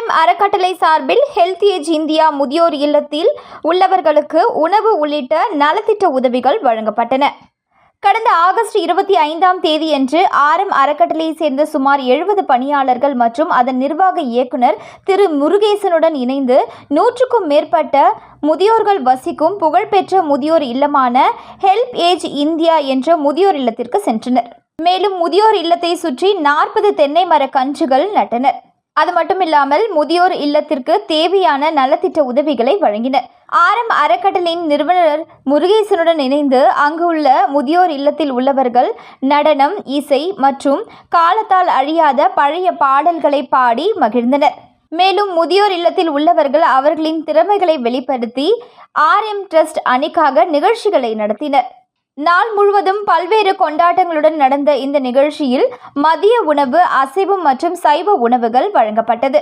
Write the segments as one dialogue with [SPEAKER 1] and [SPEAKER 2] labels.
[SPEAKER 1] RM அறக்கட்டளை சார்பில் health age India முதியோர் இல்லத்தில் உள்ளவர்களுக்கு உணவு உள்ளிட்ட நலத்திட்ட உதவிகள் வழங்கப்பட்டன. கடந்த ஆகஸ்ட் இருபத்தி ஐந்தாம் தேதியன்று ஆரம் அறக்கட்டளையை சேர்ந்த சுமார் எழுபது பணியாளர்கள் மற்றும் அதன் நிர்வாக இயக்குனர் திரு முருகேசனுடன் இணைந்து நூற்றுக்கும் மேற்பட்ட முதியோர்கள் வசிக்கும் புகழ்பெற்ற முதியோர் இல்லமான ஹெல்ப் ஏஜ் இந்தியா என்ற முதியோர் இல்லத்திற்கு சென்றனர். மேலும் முதியோர் இல்லத்தை சுற்றி நாற்பது தென்னை மர கன்றுகள் நட்டனர். அது மட்டும் இல்லாமல் முதியோர் இல்லத்திற்கு தேவையான நலத்திட்ட உதவிகளை வழங்கினர். ஆரம் அறக்கட்டளையின் நிறுவனர் முருகேசனுடன் இணைந்து அங்குள்ள முதியோர் இல்லத்தில் உள்ளவர்கள் நடனம் இசை மற்றும் காலத்தால் அழியாத பழைய பாடல்களை பாடி மகிழ்ந்தனர். மேலும் முதியோர் இல்லத்தில் உள்ளவர்கள் அவர்களின் திறமைகளை வெளிப்படுத்தி ஆர்எம் ட்ரஸ்ட் அணிக்காக நிகழ்ச்சிகளை நடத்தினர். நாள் முழுவதும் பல்வேறு கொண்டாட்டங்களுடன் நடந்த இந்த நிகழ்ச்சியில் மதிய உணவு அசைவம் மற்றும் சைவ உணவுகள் வழங்கப்பட்டது.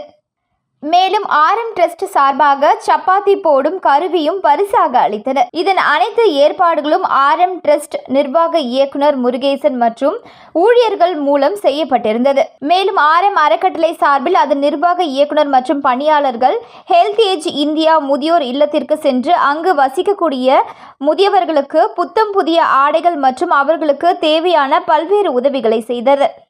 [SPEAKER 1] மேலும் ஆர்எம் ட்ரஸ்ட் சார்பாக சப்பாத்தி போடும் கருவியும் பரிசாக அளித்தனர். இதன் அனைத்து ஏற்பாடுகளும் ஆர்எம் ட்ரஸ்ட் நிர்வாக இயக்குனர் முருகேசன் மற்றும் ஊழியர்கள் மூலம் செய்யப்பட்டிருந்தது. மேலும் ஆர்எம் அறக்கட்டளை சார்பில் அதன் நிர்வாக இயக்குனர் மற்றும் பணியாளர்கள் ஹெல்த் ஏஜ் இந்தியா முதியோர் இல்லத்திற்கு சென்று அங்கு வசிக்கக்கூடிய முதியவர்களுக்கு புத்தம் புதிய ஆடைகள் மற்றும் அவர்களுக்கு தேவையான பல்வேறு உதவிகளை செய்தது